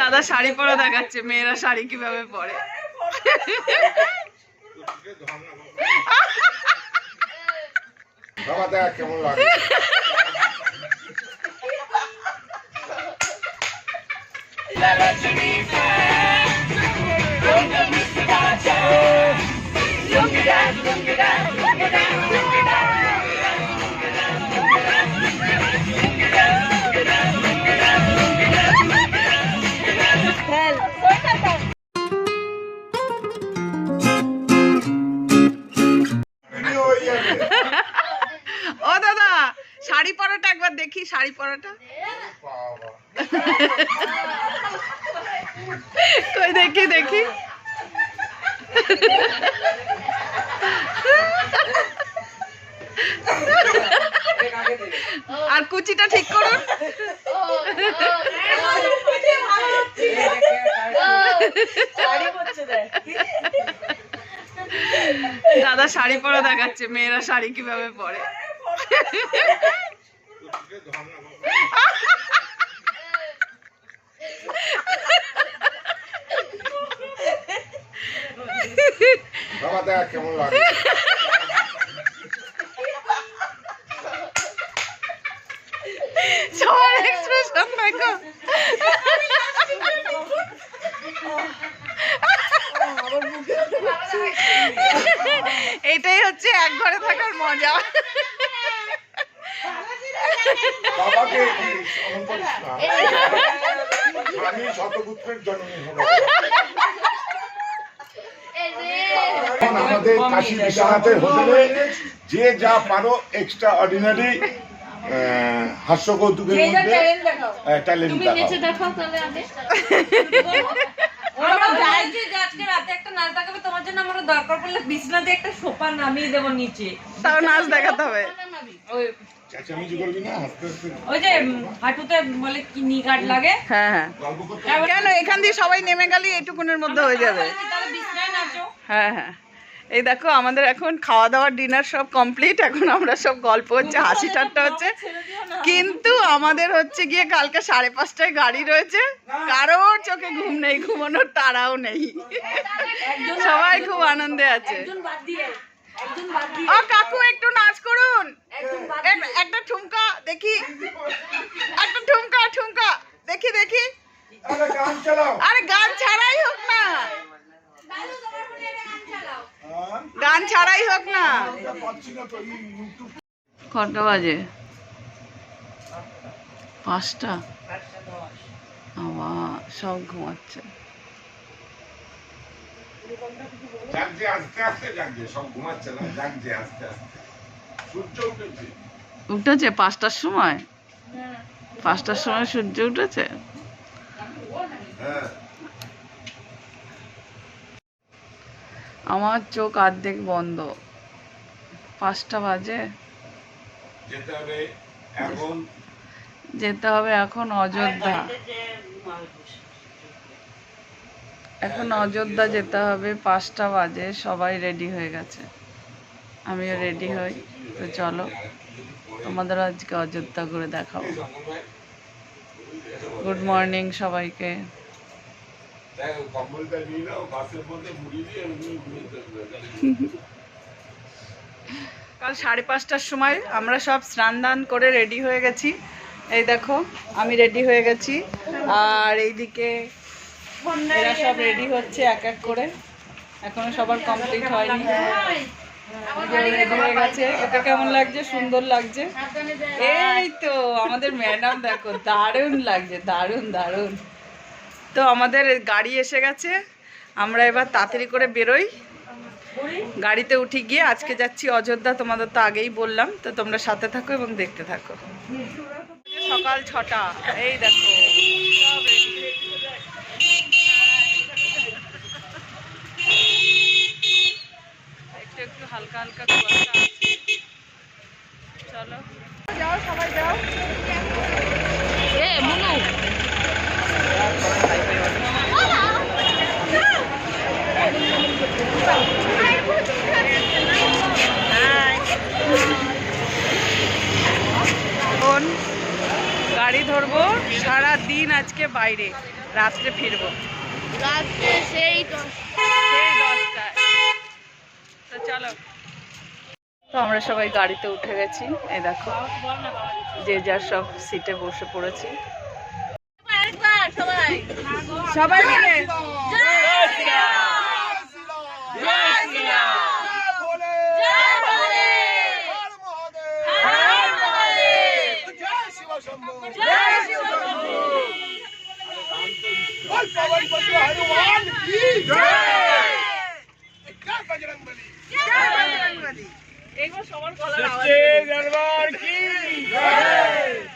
দাদা শাড়ি পরা দেখাচ্ছে মেয়েরা শাড়ি কীভাবে পরে? বাবা দেখ কেমন লাগে। রেডি কই দেখি দেখি আর কুচিটা ঠিক করুন দাদা শাড়ি পরা দেখাচ্ছে মেয়েরা শাড়ি কীভাবে পরে বাবা দেখ কেমন লাগে। সবার এক্সপ্রেশন দেখো। এটাই হচ্ছে এক ঘরে থাকার মজা। আমি শতপুত্রের জন্মই হব। এখন আমাদের কাশী বিশ্বনাথের হোটেলে যে যা পারো এক্সট্রা অর্ডিনারি হাস্য কৌতুকের মধ্যে ট্যালেন্ট দেখাও। দেখাও। তাহলে আগে আমরা চাইছি যে আজকে রাতে একটা নাচ দেখাবে তোমার জন্য আমরা দরকার পড়লে বিছনাতে একটা সোফা নামিয়ে দেবো নিচে। তাও নাচ দেখাতে হবে। ওই চেঁচামেচি করবি না? হাসতে হাসতে। ওই যে হাঁটুতে বলে কি নি লাগে? হ্যাঁ হ্যাঁ। কেন? এখান দিয়ে সবাই নেমে গেলে এটুকুনের মধ্যে হয়ে যাবে। হ্যাঁ হ্যাঁ। এই দেখো আমাদের এখন খাওয়া দাওয়া ডিনার সব কমপ্লিট এখন আমরা সব গল্প হচ্ছে হাসি ঠাট্টা হচ্ছে। কিন্তু আমাদের হচ্ছে গিয়ে কালকে সাড়ে পাঁচটায় গাড়ি রয়েছে। কারোর চোখে ঘুম নেই ঘুমানোর তারাও নেই। সবাই খুব আনন্দে আছে। একজন বাদ দিয়ে একজন বাদ দিয়ে। ও কাকু একটু নাচ করুন। একজন বাদ এক- একটা ঠুমকা দেখি। একটা ঠুমকা ঠুমকা দেখি দেখি। আরে গান চালাও আরে গান ছাড়াই হোক না দাদু তোমার ফোনে একটা গান চালাও হ্যাঁ? গান ছাড়াই হোক না। কটা বাজে? পাঁচটা? আবার সব ঘুমাচ্ছে। উঠেছে পাঁচটার সময়? পাঁচটার সময় সূর্য উঠেছে? হ্যাঁ। আমার চোখ অর্ধেক বন্ধ। পাঁচটা বাজে। যেতে হবে এখন। যেতে হবে এখন অযোধ্যা। এখন অযোধ্যা যেতে হবে। পাঁচটা বাজে সবাই রেডি হয়ে গেছে। আমিও রেডি হই। তো চলো তোমাদের আজকে অযোধ্যা ঘুরে দেখাবো। গুড মর্নিং সবাইকে। কাল সাড়ে পাঁচটার সময় আমরা সব স্নান দান করে রেডি হয়ে গেছি। এই দেখো, আমি রেডি হয়ে গেছি। আর এইদিকে এরা সব রেডি হচ্ছে এক এক করে। এখনও সবার কমপ্লিট হয়নি। হয়ে গেছে। কেমন লাগছে? সুন্দর লাগছে। এই তো, আমাদের ম্যাডাম দেখো, দারুণ লাগছে, দারুণ দারুণ। তো আমাদের গাড়ি এসে গেছে। আমরা এবার তাড়াতাড়ি করে বেরোই। গাড়িতে উঠে গিয়ে আজকে যাচ্ছি অযোধ্যা, তোমাদের তো আগেই বললাম। তো তোমরা সাথে থাকো এবং দেখতে থাকো। সকাল ছটা, এই দেখো। একটু একটু হালকা হালকা চলো। যাও সবাই, যাও এ মুনু এখন গাড়ি ধরবো সারা বাইরে রাত্রে ফিরবো। রাত্রে সেই সেই দশটায়। তো চলো। তো আমরা সবাই গাড়িতে উঠে গেছি। এই দেখো যে যার সব সিটে বসে পড়েছি। সবাই। সবাই মিলে? हनुमान की जय जय बजरंग बली जय बजरंग बली एक बार सवाल कॉलर आवाज जय दरबार की जय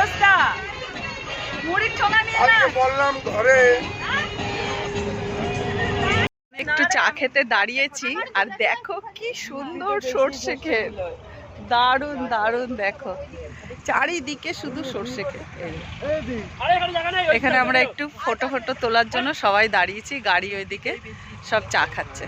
অবস্থা। মুড়ির ঠোঙা নিয়ে আজকে বললাম ঘরে। একটু চা খেতে দাঁড়িয়েছি আর দেখো কি সুন্দর সর্ষে ক্ষেত। দারুণ দারুণ দেখো। চারিদিকে শুধু সর্ষে ক্ষেত। এখানে আমরা একটু ফটো ফটো তোলার জন্য সবাই দাঁড়িয়েছি গাড়ি ওইদিকে সব চা খাচ্ছে।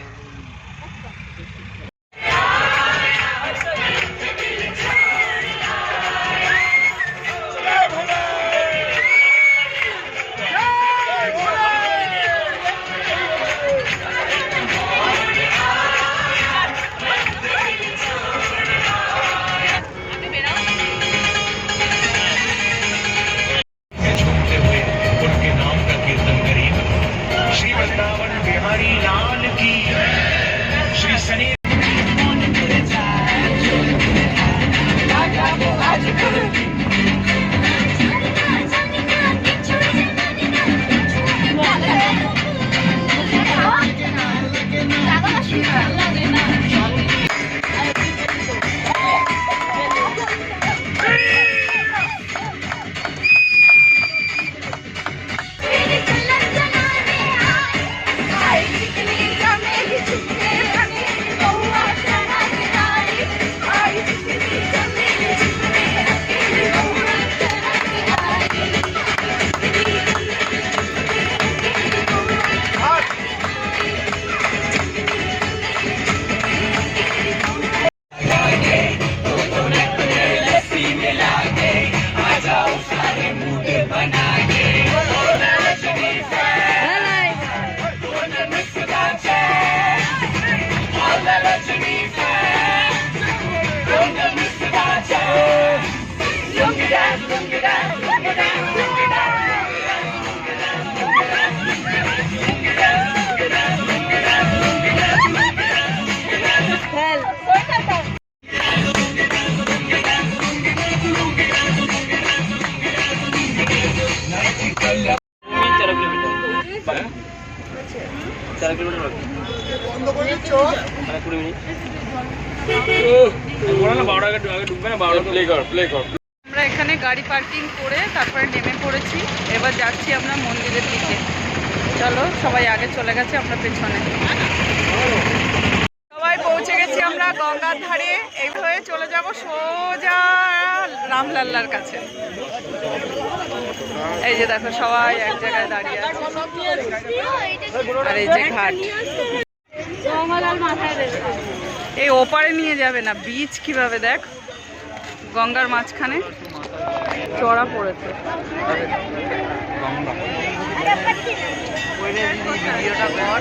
আমরা এখানে গাড়ি পার্কিং করে তারপরে নেমে পড়েছি। এবার যাচ্ছি আমরা মন্দিরের দিকে। চলো সবাই আগে চলে গেছে আমরা পেছনে। সবাই পৌঁছে গেছি আমরা গঙ্গার ধারে। এই চলে যাব সোজা রামলাল্লার কাছে। এই যে দেখো সবাই এক জায়গায় দাঁড়িয়ে আর এই যে ঘাট। এই ওপারে নিয়ে যাবে না বীজ কীভাবে দেখ? গঙ্গার মাঝখানে চড়া পড়েছে। ভিডিওটা কর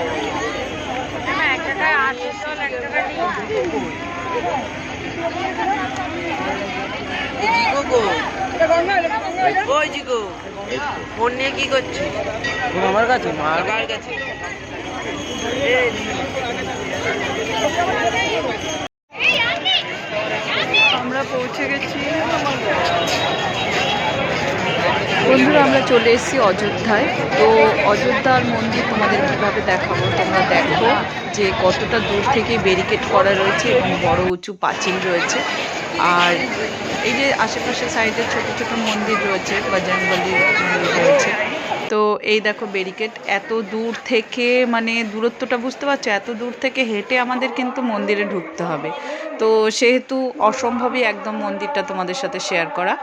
জিগো ফোন নিয়ে কি আমার কাছে? মার কাছে। আমরা পৌঁছে গেছি। বন্ধুরা, আমরা চলে এসেছি অযোধ্যায়। তো অযোধ্যার মন্দির তোমাদের কীভাবে দেখাবো? তোমরা দেখো যে কতটা দূর থেকে ব্যারিকেড করা রয়েছে এবং বড় উঁচু পাঁচিল রয়েছে। আর এই যে আশেপাশে সাইডে ছোট ছোট মন্দির রয়েছে বা জঙ্গলি রয়েছে। তো এই দেখো ব্যারিকেড এত দূর থেকে মানে দূরত্বটা বুঝতে পারছ? এত দূর থেকে হেঁটে আমাদের কিন্তু মন্দিরে ঢুকতে হবে। তো সেহেতু অসম্ভবই একদম মন্দিরটা তোমাদের সাথে শেয়ার করা।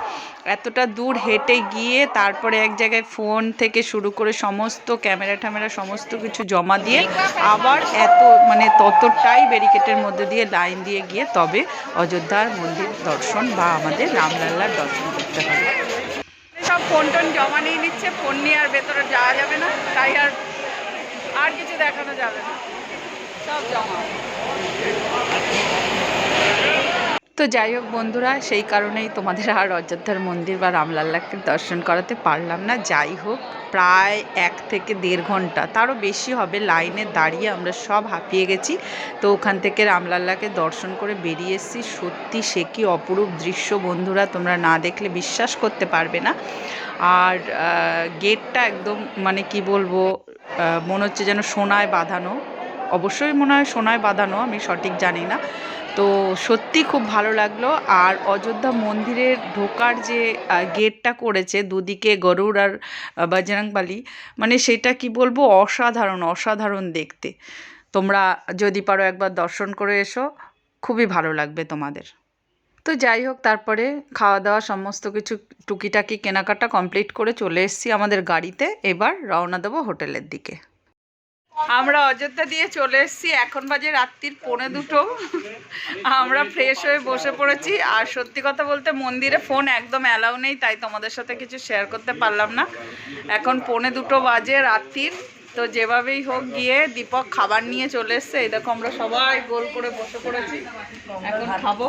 এতটা দূর হেঁটে গিয়ে তারপরে এক জায়গায় ফোন থেকে শুরু করে সমস্ত ক্যামেরা ট্যামেরা সমস্ত কিছু জমা দিয়ে আবার এত মানে ততটাই ব্যারিকেটের মধ্যে দিয়ে লাইন দিয়ে গিয়ে তবে অযোধ্যার মন্দির দর্শন বা আমাদের রামলাল্লার দর্শন করতে হবে। সব ফোন টোন জমা নিয়ে নিচ্ছে, ফোন নিয়ে আর ভেতরে যাওয়া যাবে না, তাই আর আর কিছু দেখানো যাবে না। সব জমা। তো যাই হোক বন্ধুরা, সেই কারণেই তোমাদের আর অযোধ্যার মন্দির বা রামলাল্লাকে দর্শন করাতে পারলাম না। যাই হোক, প্রায় এক থেকে দেড় ঘণ্টা, তারও বেশি হবে, লাইনে দাঁড়িয়ে আমরা সব হাঁপিয়ে গেছি। তো ওখান থেকে রামলাল্লাকে দর্শন করে বেরিয়ে এসেছি। সত্যি সে কি অপরূপ দৃশ্য বন্ধুরা, তোমরা না দেখলে বিশ্বাস করতে পারবে না। আর গেটটা একদম মানে কি বলব মনে হচ্ছে যেন সোনায় বাঁধানো। অবশ্যই মনে হয় সোনায় বাঁধানো, আমি সঠিক জানি না। তো সত্যি খুব ভালো লাগল। আর অযোধ্যা মন্দিরের ঢোকার যে গেটটা করেছে দুদিকে গরুর আর বজরংবলী মানে সেটা কি বলব? অসাধারণ অসাধারণ দেখতে। তোমরা যদি পারো একবার দর্শন করে এসো, খুবই ভালো লাগবে তোমাদের। তো যাই হোক, তারপরে খাওয়া দাওয়া সমস্ত কিছু টুকিটাকি কেনাকাটা কমপ্লিট করে চলে এসেছি আমাদের গাড়িতে। এবার রওনা দেবো হোটেলের দিকে। আমরা অযোধ্যা দিয়ে চলে এসেছি। এখন বাজে রাত্রির পৌনে দুটো। আমরা ফ্রেশ হয়ে বসে পড়েছি। আর সত্যি কথা বলতে মন্দিরে ফোন একদম অ্যালাউ নেই, তাই তোমাদের সাথে কিছু শেয়ার করতে পারলাম না। এখন পৌনে দুটো বাজে রাত্রির। তো যেভাবেই হোক গিয়ে দীপক খাবার নিয়ে চলে এসছে। এই দেখো আমরা সবাই গোল করে বসে পড়েছি। এখন খাব।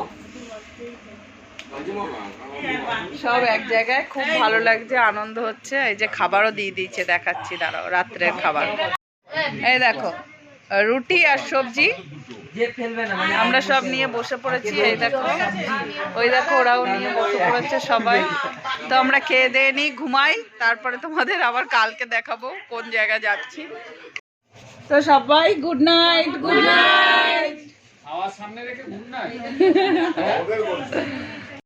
সব এক জায়গায় খুব ভালো লাগছে, আনন্দ হচ্ছে। এই যে খাবারও দিয়ে দিচ্ছে দেখাচ্ছি, দাঁড়াও, রাত্রের খাবার। এই দেখো রুটি আর সবজি। আমরা সব নিয়ে বসে পড়েছি এই দেখো। ওই দেখো ওরাও নিয়ে বসে পড়েছে সবাই। তো আমরা খেয়ে দিয়ে নিই ঘুমাই তারপরে তোমাদের আবার কালকে দেখাবো কোন জায়গায় যাচ্ছি। তো সবাই গুড নাইট গুড নাইট ওদের বলছে